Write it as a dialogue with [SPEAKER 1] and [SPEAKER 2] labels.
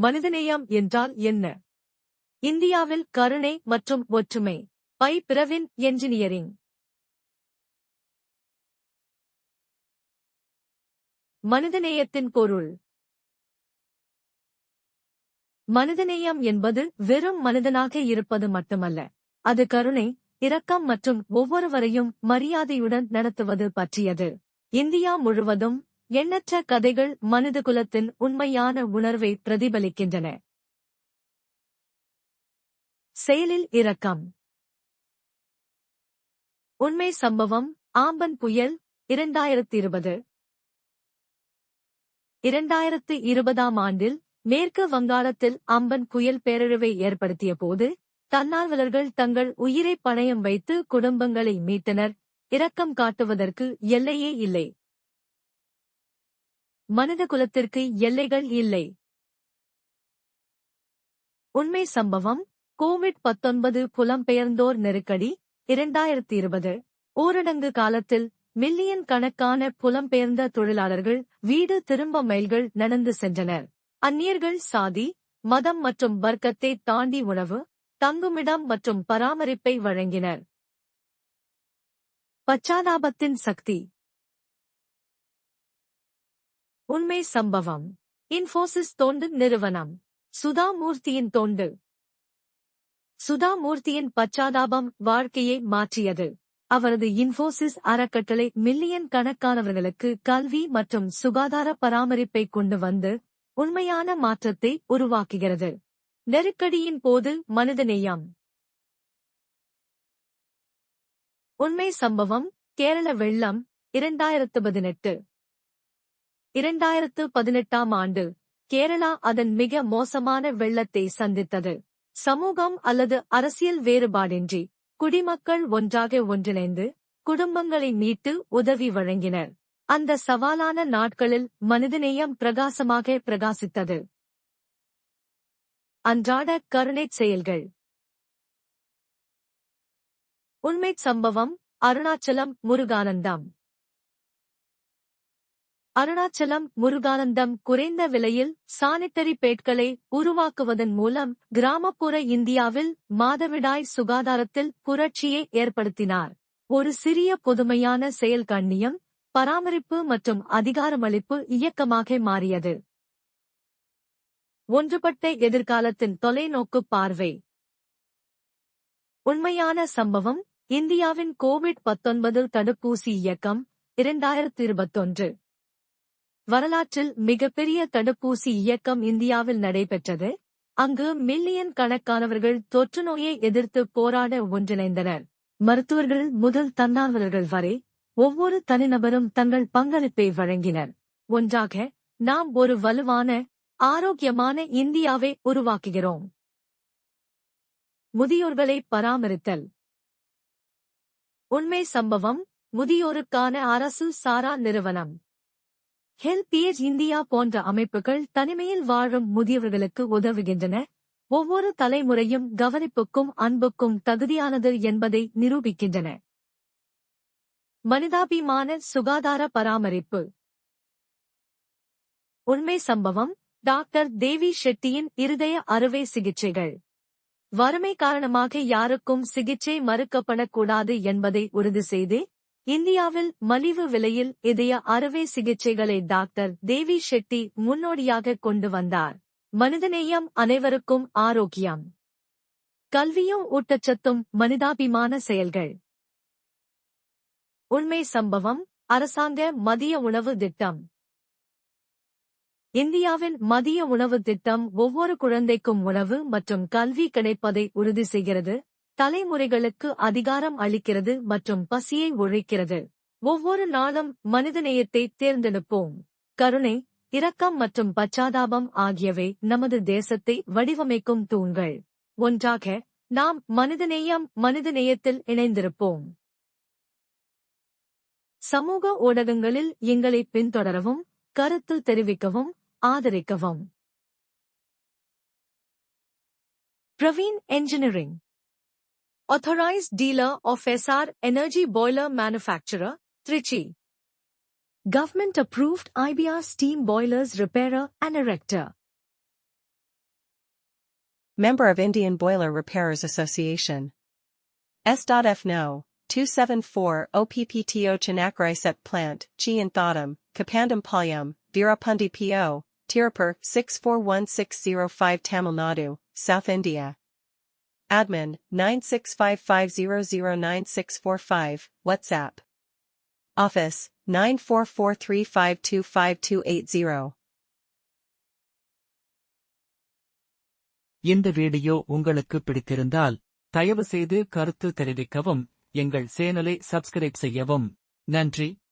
[SPEAKER 1] மனிதநேயம் என்றால் என்ன? இந்தியாவில் கருணை மற்றும் ஒற்றுமை. By Pravin engineering. மனிதநேயத்தின் பொருள். மனிதநேயம் என்பது வெறும் மனிதனாக இருப்பது மட்டுமல்ல. அது கருணை இரக்கம் மற்றும் ஒவ்வொருவரையும் மரியாதையுடன் நடத்துவது பற்றியது. இந்தியா முழுவதும் எண்ணற்ற கதைகள் மனிதகுலத்தின் உண்மையான உணர்வை பிரதிபலிக்கின்றன. செயலில் இரக்கம். உண்மை சம்பவம் ஆம்பன் புயல் இரண்டாயிரத்தி இருபது இரண்டாயிரத்து இருபதாம் ஆண்டில் மேற்கு வங்காளத்தில் அம்பன் புயல் பேரழிவை ஏற்படுத்திய போது தன்னார்வலர்கள் தங்கள் உயிரை பணயம் வைத்து குடும்பங்களை மீட்டனர். இரக்கம் காட்டுவதற்கு எல்லையே இல்லை. மனித குலத்திற்கு எல்லைகள் இல்லை. உண்மை சம்பவம் கோவிட் பத்தொன்பது புலம்பெயர்ந்தோர் நெருக்கடி இரண்டாயிரத்தி இருபது. ஊரடங்கு காலத்தில் மில்லியன் கணக்கான புலம்பெயர்ந்த தொழிலாளர்கள் வீடு திரும்ப மைல்கள் நடந்து சென்றனர். அந்நியர்கள் சாதி மதம் மற்றும் வர்க்கத்தை தாண்டி உணவு தங்குமிடம் மற்றும் பராமரிப்பை வழங்கினர். பச்சாதாபத்தின் சக்தி. உண்மை சம்பவம். இன்ஃபோசிஸ் தோண்டு நிறுவனம். சுதாமூர்த்தியின் தோண்டு. சுதாமூர்த்தியின் பச்சாதாபம் வாழ்க்கையை மாற்றியது. அவரது இன்ஃபோசிஸ் அறக்கட்டளை மில்லியன் கணக்கானவர்களுக்கு கல்வி மற்றும் சுகாதார பராமரிப்பை கொண்டு வந்து உண்மையான மாற்றத்தை உருவாக்குகிறது. நெருக்கடியின் போது மனிதநேயம் உண்மை சம்பவம். கேரள வெள்ளம் இரண்டாயிரத்து பதினெட்டு. இரண்டாயிரத்து பதினெட்டாம் ஆண்டு கேரளா அதன் மிக மோசமான வெள்ளத்தை சந்தித்தது. சமூகம் அல்லது அரசியல் வேறுபாடின்றி குடிமக்கள் ஒன்றாக ஒன்றிணைந்து குடும்பங்களை மீட்டு உதவி வழங்கினர். அந்த சவாலான நாட்களில் மனிதநேயம் பிரகாசமாக பிரகாசித்தது. அன்றாட கருணைச் செயல்கள். உண்மைச் சம்பவம் அருணாச்சலம் முருகானந்தம். அருணாச்சலம் முருகானந்தம் குறைந்த விலையில் சானிட்டரி பேட்களை உருவாக்குவதன் மூலம் கிராமப்புற இந்தியாவில் மாதவிடாய் சுகாதாரத்தில் புரட்சியை ஏற்படுத்தினார். ஒரு சிறிய புதுமையான செயல் கண்ணியம் பராமரிப்பு மற்றும் அதிகாரமளிப்பு இயக்கமாக மாறியது. ஒன்றுபட்ட எதிர்காலத்தின் தொலைநோக்கு பார்வை. உண்மையான சம்பவம் இந்தியாவின் கோவிட் பத்தொன்பது தடுப்பூசி இயக்கம் இரண்டாயிரத்தி இருபத்தொன்று. வரலாற்றில் மிகப்பெரிய தடுப்பூசி இயக்கம் இந்தியாவில் நடைபெற்றது. அங்கு மில்லியன் கணக்கானவர்கள் தொற்று நோயை எதிர்த்து போராட ஒன்றிணைந்தனர். மருத்துவர்கள் முதல் தன்னார்வலர்கள் வரை ஒவ்வொரு தனிநபரும் தங்கள் பங்களிப்பை வழங்கினர். ஒன்றாக நாம் ஒரு வலுவான ஆரோக்கியமான இந்தியாவை உருவாக்குகிறோம். முதியோர்களை பராமரித்தல். உண்மை சம்பவம் முதியோருக்கான அரசு சாரா நிறுவனம். ஹெல்ப் ஏஜ் இந்தியா போன்ற அமைப்புகள் தனிமையில் வாழும் முதியவர்களுக்கு உதவுகின்றன. ஒவ்வொரு தலைமுறையும் கவனிப்புக்கும் அன்புக்கும் தகுதியானது என்பதை நிரூபிக்கின்றன. மனிதாபிமான சுகாதார பராமரிப்பு. உண்மை சம்பவம் டாக்டர் தேவி ஷெட்டியின் இருதய அறுவை சிகிச்சைகள். வறுமை காரணமாக யாருக்கும் சிகிச்சை மறுக்கப்படக்கூடாது என்பதை உறுதி செய்து இந்தியாவில் மலிவு விலையில் இதய அறுவை சிகிச்சைகளை டாக்டர் தேவி ஷெட்டி முன்னோடியாக கொண்டு வந்தார். மனிதநேயம் அனைவருக்கும் ஆரோக்கியம். கல்வியும் ஊட்டச்சத்தும் மனிதாபிமான செயல்கள். உண்மை சம்பவம் அரசாங்க மதிய உணவு திட்டம். இந்தியாவின் மதிய உணவு திட்டம் ஒவ்வொரு குழந்தைக்கும் உணவு மற்றும் கல்வி கிடைப்பதை உறுதி செய்கிறது. தலைமுறைகளுக்கு அதிகாரம் அளிக்கிறது மற்றும் பசியை ஒழிக்கிறது. ஒவ்வொரு நாளும் மனிதநேயத்தை தேர்ந்தெடுப்போம். கருணை இரக்கம் மற்றும் பச்சாதாபம் ஆகியவை நமது தேசத்தை வடிவமைக்கும் தூண்கள். ஒன்றாக நாம் மனிதநேயம் மனிதநேயத்தில் இணைந்திருப்போம். சமூக ஊடகங்களில் எங்களை பின்தொடரவும் கருத்து தெரிவிக்கவும் ஆதரிக்கவும். Praveen engineering. Authorized dealer of SR Energy Boiler Manufacturer, Trichy. Government approved IBR steam boilers repairer and erector.
[SPEAKER 2] Member of Indian Boiler Repairers Association. S.F. No. 274 OPPTO Chinakrai Set Plant, Chi and Thodam, Kapandam Palyam, Virapundi PO, Tirupur 641605 Tamil Nadu, South India. Admin 9655009645, WhatsApp. Office 9443525280.
[SPEAKER 3] இந்த video உங்களுக்கு பிடித்திருந்தால் தயவு செய்து கருத்து தெரிவிக்கவும் எங்கள் சேனலை subscribe செய்யவும் நன்றி